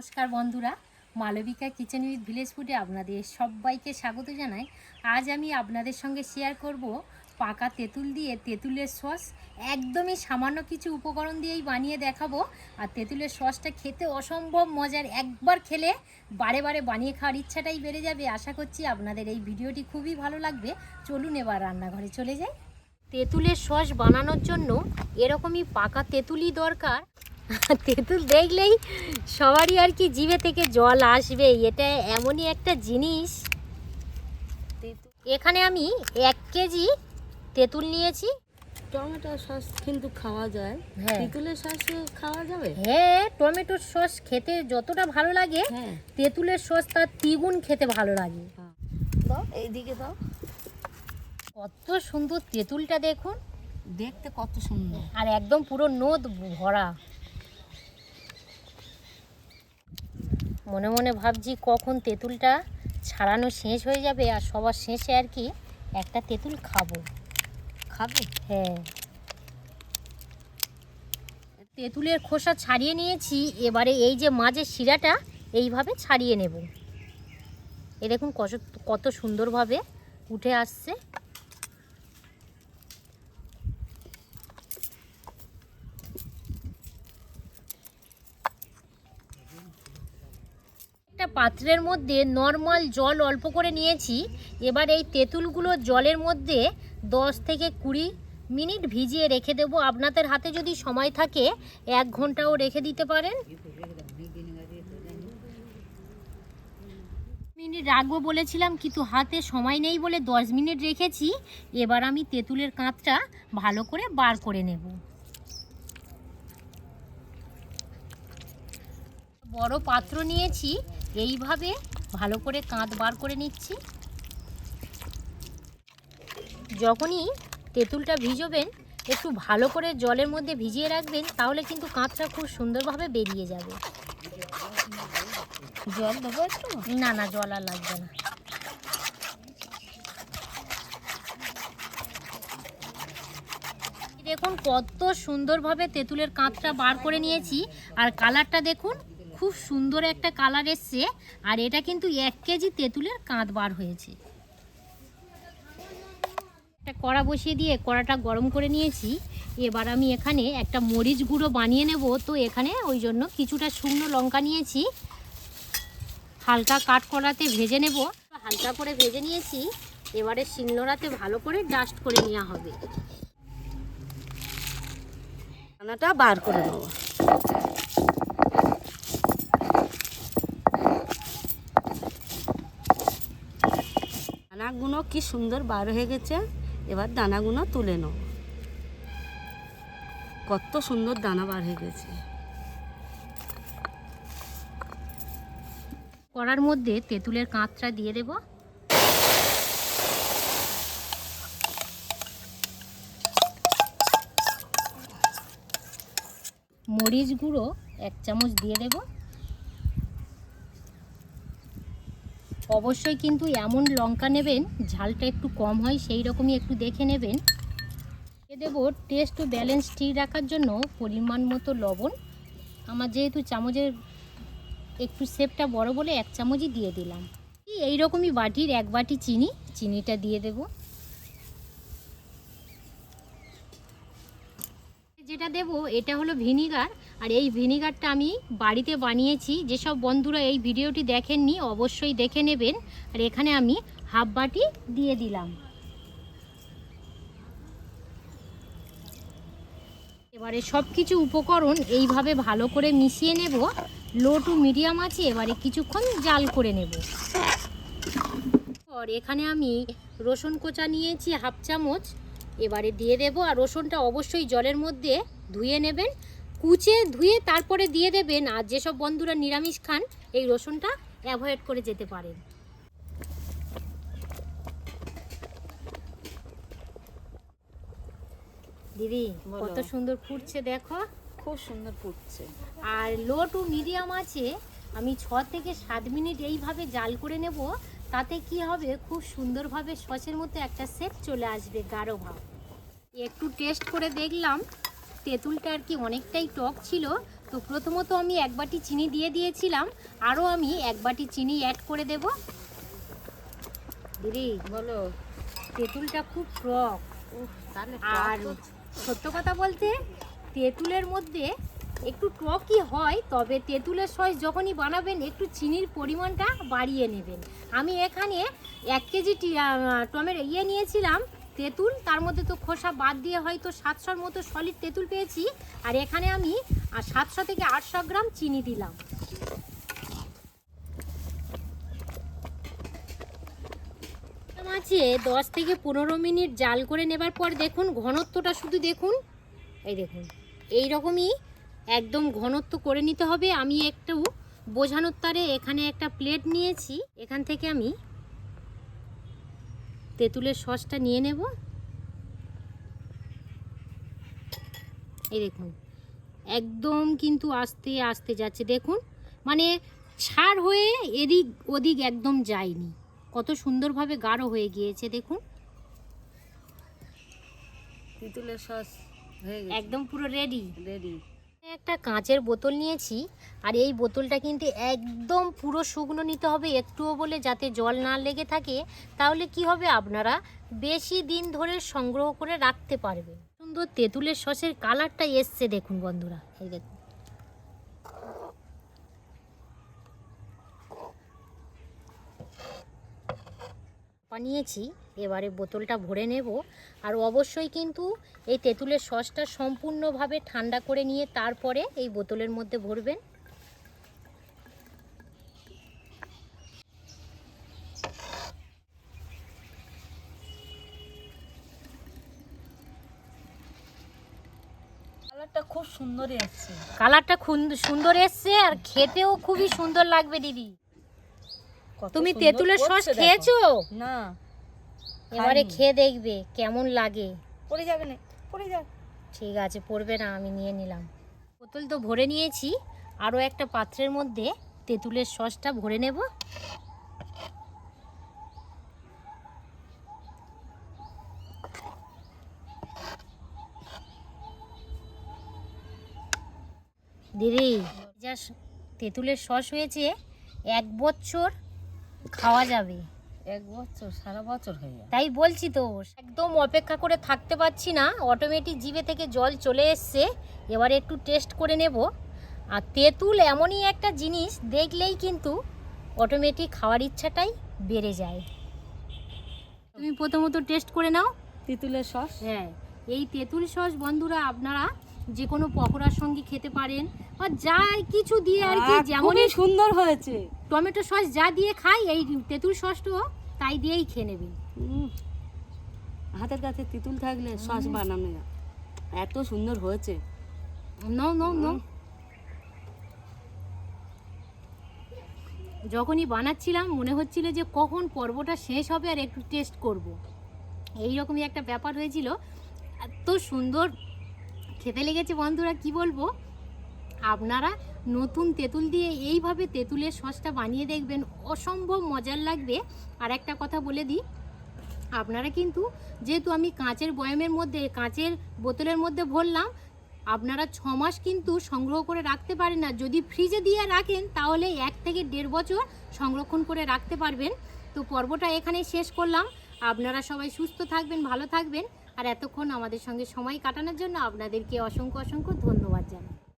নমস্কার বন্ধুরা, Malavika kitchen with village ফুডে আপনাদের সবাইকে স্বাগত জানাই। আজ আমি আপনাদের সঙ্গে শেয়ার করব পাকা তেঁতুল দিয়ে তেঁতুলের সস একদমই সামান্য কিছু উপকরণ দিয়েই বানিয়ে দেখাবো। আর তেঁতুলের সসটা খেতে অসম্ভব মজার। একবার খেলে বারে বারে বানিয়ে খাওয়ার ইচ্ছাটাই বেড়ে যাবে। আশা করছি আপনাদের এই ভিডিওটি খুবই ভালো লাগবে। চলুন এবার রান্নাঘরে চলে যাই। তেঁতুলের সস বানানোর জন্য এরকমই পাকা তেঁতুলই দরকার। তেঁতুল দেখলেই সবারই আর কি জিভে থেকে জল আসবে এটা এমনই একটা জিনিস। এখানে আমি এক কেজি তেঁতুল নিয়েছি। টমেটো সস কিন্তু খাওয়া যায়। হ্যাঁ। তেঁতুলের সসও খাওয়া যাবে? হ্যাঁ টমেটোর সস খেতে যতটা ভালো লাগে হ্যাঁ। তেঁতুলের সস তার দ্বিগুণ খেতে ভালো লাগে। দাও এইদিকে দাও। কত সুন্দর তেঁতুলটা দেখুন। দেখতে কত সুন্দর। আর একদম পুরো নোদ ভরা। মনে মনে ভাবছি কখন তেঁতুলটা ছাড়ানো শেষ হয়ে যাবে আর সবার শেষে আর কি একটা তেঁতুল খাব। খাবে? হ্যাঁ। তেঁতুলের খোসা ছাড়িয়ে নিয়েছি এবারে এই যে মাঝের শিরাটা এইভাবে ছাড়িয়ে নেব। এ দেখুন কত কত সুন্দরভাবে উঠে আসছে। পাত্রের মধ্যে নর্মাল জল অল্প করে নিয়েছি। এবার এই তেঁতুলগুলো জলের মধ্যে দশ থেকে কুড়ি মিনিট ভিজিয়ে রেখে দেবো। আপনাদের হাতে যদি সময় থাকে, এক ঘন্টাও রেখে দিতে পারেন। মিনিট রাখব বলেছিলাম, কিন্তু হাতে সময় নেই বলে দশ মিনিট রেখেছি। এবার আমি তেঁতুলের কাঁচটা ভালো করে বার করে নেব। বড় পাত্র নিয়েছি। এইভাবে ভালো করে কাঁধ বার করে নিচ্ছি। যখনই তেঁতুলটা ভিজোবেন একটু ভালো করে জলের মধ্যে ভিজিয়ে রাখবেন তাহলে কিন্তু কাঁচটা খুব সুন্দরভাবে বেরিয়ে যাবে। জল দেবো একটু? না না জল আর লাগবে না। দেখুন কত সুন্দরভাবে তেঁতুলের কাঁচটা বার করে নিয়েছি আর কালারটা দেখুন খুব সুন্দর একটা কালার এসছে, আর এটা কিন্তু এক কেজি তেঁতুলের কাঁধ বার হয়েছে। একটা কড়া বসিয়ে দিয়ে কড়াটা গরম করে নিয়েছি। এবার আমি এখানে একটা মরিচ গুঁড়ো বানিয়ে নেব। তো এখানে ওই জন্য কিছুটা শুকনো লঙ্কা নিয়েছি। হালকা কাট করাতে ভেজে নেব। হালকা করে ভেজে নিয়েছি। এবারে শিলনোড়াতে ভালো করে ডাস্ট করে নেওয়া হবে। দানাটা বার করে নেব দানাগুলো কি সুন্দর বার হয়ে গেছে। এবার দানাগুলো তুলে নেব কত সুন্দর দানা বার হয়ে গেছে। কড়ার মধ্যে তেঁতুলের কাঁচটা দিয়ে দেব। মরিচ গুঁড়ো এক চামচ দিয়ে দেব। অবশ্যই কিন্তু এমন লঙ্কা নেবেন, ঝালটা একটু কম হয় সেই রকমই একটু দেখে নেবেন। এ দেব টেস্ট ও ব্যালেন্স ঠিক রাখার জন্য পরিমাণ মতো লবণ। আমার যেহেতু চামচের একটু শেপটা বড় বলে এক চামচই দিয়ে দিলাম। এই রকমই বাটির এক বাটি চিনি, চিনিটা দিয়ে দেব। যেটা দেব, এটা হলো ভিনিগার। আর এই ভিনিগারটা আমি বাড়িতে বানিয়েছি। যেসব বন্ধুরা এই ভিডিওটি দেখেননি, অবশ্যই দেখে নেবেন। আর এখানে আমি হাফ বাটি দিয়ে দিলাম। এবারে সব কিছু উপকরণ এইভাবে ভালো করে মিশিয়ে নেব। লো টু মিডিয়াম আছে, এবারে কিছুক্ষণ জাল করে নেব। এখানে আমি রসুন কোচা নিয়েছি হাফ চামচ। এবারে দিয়ে দেব আর রসুনটা অবশ্যই জলের মধ্যে ধুয়ে নেবেন। কুচে ধুয়ে তারপরে দিয়ে দেবেন আর যেসব বন্ধুরা নিরামিষ খান এই রসুনটা অ্যাভয়েড করে যেতে পারেন। দিদি কত সুন্দর ফুটছে দেখো। খুব সুন্দর ফুটছে। আর লো টু মিডিয়াম আছে আমি ছ থেকে সাত মিনিট এইভাবে জাল করে নেব তাতে কি হবে? খুব সুন্দরভাবে সসের মতো একটা শেপ চলে আসবে গাঢ় ভাব। একটু টেস্ট করে দেখলাম তেঁতুলটা আর কি অনেকটাই টক ছিল। তো প্রথমত আমি এক বাটি চিনি দিয়ে দিয়েছিলাম আরও আমি এক বাটি চিনি অ্যাড করে দেব। দিদি বলো তেঁতুলটা খুব টক। আর সত্য কথা বলতে তেঁতুলের মধ্যে একটু টকই হয় তবে তেঁতুলের সস যখনই বানাবেন একটু চিনির পরিমাণটা বাড়িয়ে নেবেন। আমি এখানে এক কেজি টমেটো ইয়ে নিয়েছিলাম তেঁতুল, তার মধ্যে তো খোসা বাদ দিয়ে হয়তো সাতশোর মতো সলিড তেঁতুল পেয়েছি। আর এখানে আমি আর সাতশো থেকে আটশো গ্রাম চিনি দিলাম। আছে দশ থেকে পনেরো মিনিট জাল করে নেবার পর দেখুন, ঘনত্বটা শুধু দেখুন। এই দেখুন এই রকমই একদম ঘনত্ব করে নিতে হবে। আমি একটু বোঝানোর তারে এখানে একটা প্লেট নিয়েছি। এখান থেকে আমি তেঁতুলের সসটা নিয়ে নেব। এই দেখুন একদম কিন্তু আস্তে আস্তে যাচ্ছে। দেখুন মানে ছাড় হয়ে এদিক ওদিক একদম যায়নি। কত সুন্দরভাবে গাঢ় হয়ে গিয়েছে দেখুন। তেঁতুলের সস হয়ে একদম পুরো রেডি রেডি একটা কাঁচের বোতল নিয়েছি, আর এই বোতলটা কিন্তু একদম পুরো শুকনো নিতে হবে একটুও বলে যাতে জল না লেগে থাকে। তাহলে কি হবে আপনারা? বেশি দিন ধরে সংগ্রহ করে রাখতে পারবে সুন্দর তেঁতুলের সসের কালারটা এসছে দেখুন বন্ধুরা। এই দেখুন। বানিয়েছি এবারে বোতলটা ভরে নেব। আর অবশ্যই কিন্তু এই তেঁতুলের সসটা সম্পূর্ণভাবে ঠান্ডা করে নিয়ে তারপরে এই বোতলের মধ্যে ভরবেন। কালারটা খুব সুন্দর এসছে কালারটা সুন্দর এসছে আর খেতেও খুবই সুন্দর লাগবে দিদি। তুমি তেঁতুলের সস খেয়েছো? না এবারে খেয়ে দেখবে কেমন লাগে। পড়ে যাবে না পড়ে যাবে ঠিক আছে পড়বে না আমি নিয়ে নিলাম। বোতল তো ভরে নিয়েছি আরও একটা পাত্রের মধ্যে তেঁতুলের সসটা ভরে নেব। দিদি যা তেঁতুলের সস হয়েছে এক বছর খাওয়া যাবে। এক বছর সারা বছর হয়ে তাই বলছি তো একদম অপেক্ষা করে থাকতে পারছি না। অটোমেটিক জিভে থেকে জল চলে এসছে। এবারে একটু টেস্ট করে নেব। আর তেঁতুল এমনই একটা জিনিস দেখলেই কিন্তু অটোমেটিক খাওয়ার ইচ্ছাটাই বেড়ে যায়। তুমি প্রথমত টেস্ট করে নাও। তেঁতুলের সস? হ্যাঁ এই তেঁতুল সস বন্ধুরা আপনারা যে কোনো পকোড়ার সঙ্গে খেতে পারেন বা যা কিছু দিয়ে আর কি যেমনই সুন্দর হয়েছে। টমেটো সস যা দিয়ে খাই এই তেঁতুল সসটাও তাই দিয়েই খেয়ে নেবেন। হাতের কাছে তেঁতুল থাকলে সস বানানো এত সুন্দর হয়েছে। No no no. যখনই বানাচ্ছিলাম মনে হচ্ছিল যে কখন পর্বটা শেষ হবে আর একটু টেস্ট করব। এই রকমই একটা ব্যাপার হয়েছিল। এত সুন্দর খেতে লেগেছে বন্ধুরা, কি বলব? আপনারা নতুন তেঁতুল দিয়ে এইভাবে তেঁতুলের সসটা বানিয়ে দেখবেন, অসম্ভব মজার লাগবে। আর একটা কথা বলে দিই, আপনারা কিন্তু যেহেতু আমি কাঁচের বয়ামের মধ্যে, কাঁচের বোতলের মধ্যে ভরলাম, আপনারা ছ মাস কিন্তু সংগ্রহ করে রাখতে পারেন না। যদি ফ্রিজে দিয়ে রাখেন, তাহলে এক থেকে দেড় বছর সংরক্ষণ করে রাখতে পারবেন। তো পর্বটা এখানে শেষ করলাম। আপনারা সবাই সুস্থ থাকবেন, ভালো থাকবেন। আর এতক্ষণ আমাদের সঙ্গে সময় কাটানোর জন্য আপনাদেরকে অসংখ্য অসংখ্য ধন্যবাদ জানাই।